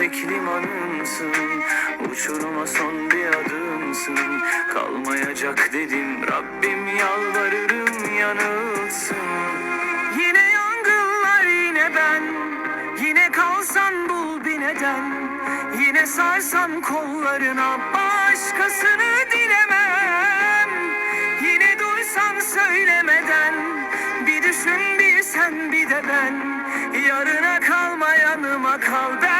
tek limanımsın Uçuruma son bir adımsın. Kalmayacak dedim Rabbim yalvarırım yanılsın. Yine yangınlar yine ben Yine kalsan bul bir neden. Yine sarsan kollarına Başkasını dilemem. Yine duysan söylemeden Bir düşün bir sen bir de ben. Yarına kalma yanıma kal Ben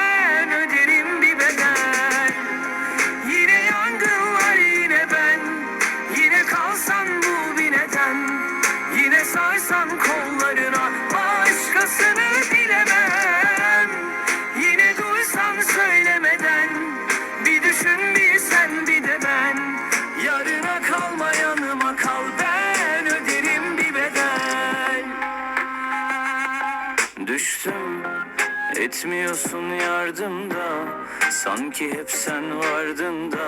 bir neden Yine sarsan kollarına Başkasını dilemem Yine duysan söylemeden Bir düşün bir sen bir de ben. Yarına kalma yanıma kal Ben öderim bir bedel. Düştüm etmiyorsun yardımda Sanki hep sen vardın da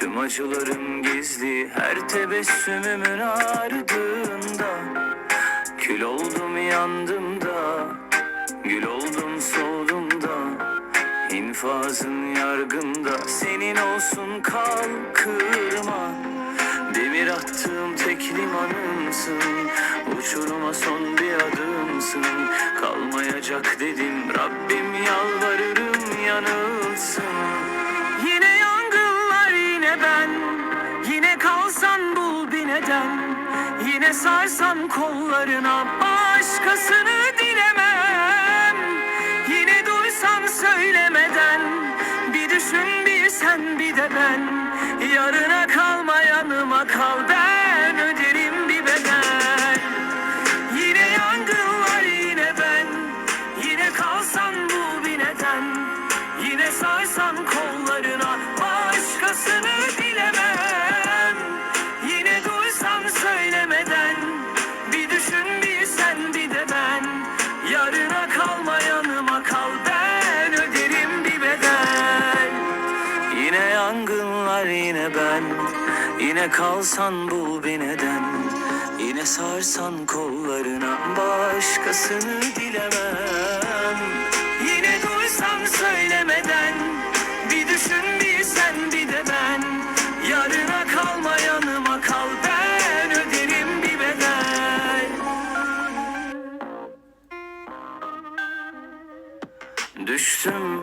Tüm acılarım gizli. Her tebessümümün ardında Kül oldum yandım da Gül oldum soldum da İnfazın yargında. Senin olsun kalkırma Demir attığım tek limanımsın. Uçuruma son bir adımsın. Kalmayacak dedim kalsan bul bir neden Yine sarsan kollarına Başkasını dilemem. Yine duysan söylemeden Bir düşün bir sen bir de ben. Yarına kalma yanıma kal Ben öderim bir bedel. Yine yangınlar yine ben. Yine kalsan bu bir neden. Yine sarsan kollarına Yine yangınlar yine ben. Yine kalsan bul bir neden. Yine sarsan kollarına Başkasını dilemem. Yine duysan söylemeden Bir düşün bir sen bir de ben. Yarına kalma yanıma kal Ben öderim bir bedel. Düştüm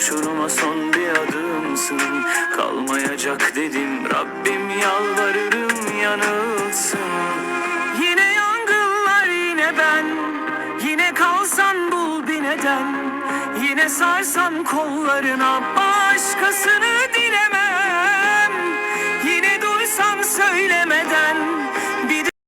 Uçuruma son bir adımsın. Kalmayacak dedim Rabbim yalvarırım yanılsın. Yine yangınlar yine ben. Yine kalsan bul bir neden. Yine sarsan kollarına Başka